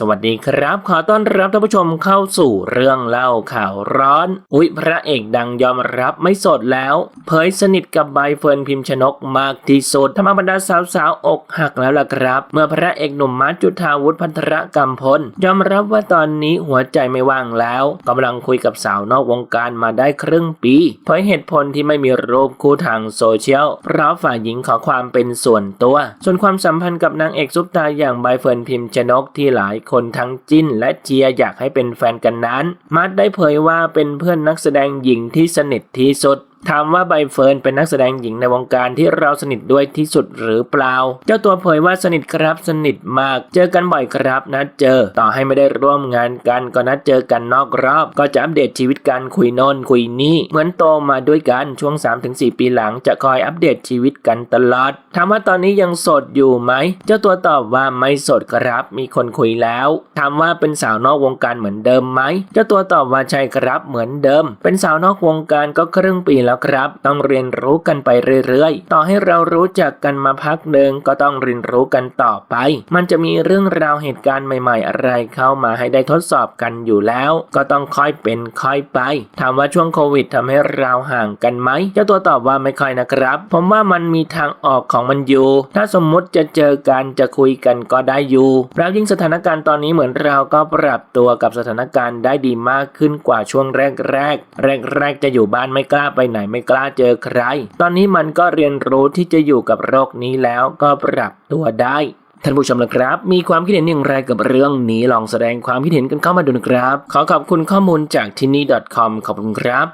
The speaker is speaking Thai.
สวัสดีครับ ขอต้อนรับท่านผู้ชมเข้าสู่เรื่องเล่าข่าวร้อน อุ๊ย พระเอกดังยอมรับไม่โสดแล้ว เผยสนิทกับใบเฟิร์นพิมพ์ชนกมากที่สุดทำเอาบรรดาสาวๆอกหักแล้วล่ะครับ เมื่อพระเอกหนุ่มมาร์จุธาวุฒิพัทรกำพล ยอมรับว่าตอนนี้หัวใจไม่ว่างแล้วกำลังคุยกับสาวนอกวงการมาได้ครึ่งปีเผยเหตุผลที่ไม่มีรูปคู่ทางโซเชียลเพราะฝ่ายหญิงขอความเป็นส่วนตัว ส่วนความสัมพันธ์กับนางเอกซุปตาอย่างใบเฟิร์นพิมพ์ชนกที่หลายคนทั้งจิ้นและเชียร์อยากให้เป็นแฟนกันนั้นมาร์ทได้เผยว่าเป็นเพื่อนนักแสดงหญิงที่สนิทที่สุด ถามว่าใบเฟิร์นเป็นนักแสดงหญิงในวงการที่เราสนิทด้วยที่สุดหรือเปล่า เจ้าตัวเผยว่าสนิทครับสนิทมาก เจอกันบ่อยครับนัดเจอ ต่อให้ไม่ได้ร่วมงานกันก็นัดเจอกันนอกรอบ ก็จะอัปเดตชีวิตกันคุยโน่นคุยนี่ เหมือนโตมาด้วยกันช่วง 3-4 ปีหลังจะคอยอัปเดตชีวิตกันตลอดถามว่าตอนนี้ยังโสดอยู่ไหม เจ้าตัวตอบว่าไม่โสดครับ มีคนคุยแล้วถามว่าเป็นสาวนอกวงการเหมือนเดิมไหมเจ้าตัวตอบว่าใช่ครับเหมือนเดิม เป็นสาวนอกวงการก็ครึ่งปีแล้วครับ ต้องเรียนรู้กันไปเรื่อยๆ ต่อให้เรารู้จักกันมาพักหนึ่งก็ต้องเรียนรู้กันต่อไป มันจะมีเรื่องราวเหตุการณ์ใหม่ ๆ อะไรเข้ามาให้ได้ทดสอบกันอยู่แล้ว ก็ต้องค่อยเป็นค่อยไปถามว่าช่วงโควิดทำให้เราห่างกันไหมเจ้าตัวตอบว่าไม่ค่อยนะครับ ผมว่ามันมีทางออกของมันอยู่ ถ้าสมมุติจะเจอกันจะคุยกันก็ได้อยู่แล้วยิ่งสถานการณ์ตอนนี้เหมือนเราก็ปรับตัวกับสถานการณ์ได้ดีมากขึ้นกว่าช่วงแรกๆแรกๆจะอยู่บ้านไม่กล้าไปไหนนไม่กล้าเจอใคร ตอนนี้มันก็เรียนรู้ที่จะอยู่กับโรคนี้แล้วก็ปรับตัวได้ท่านผู้ชมนะครับ มีความคิดเห็นอย่างไรกับเรื่องนี้ลองแสดงความคิดเห็นกันเข้ามาดูนะครับ ขอขอบคุณข้อมูลจากที่นี่ .com ขอบคุณครับ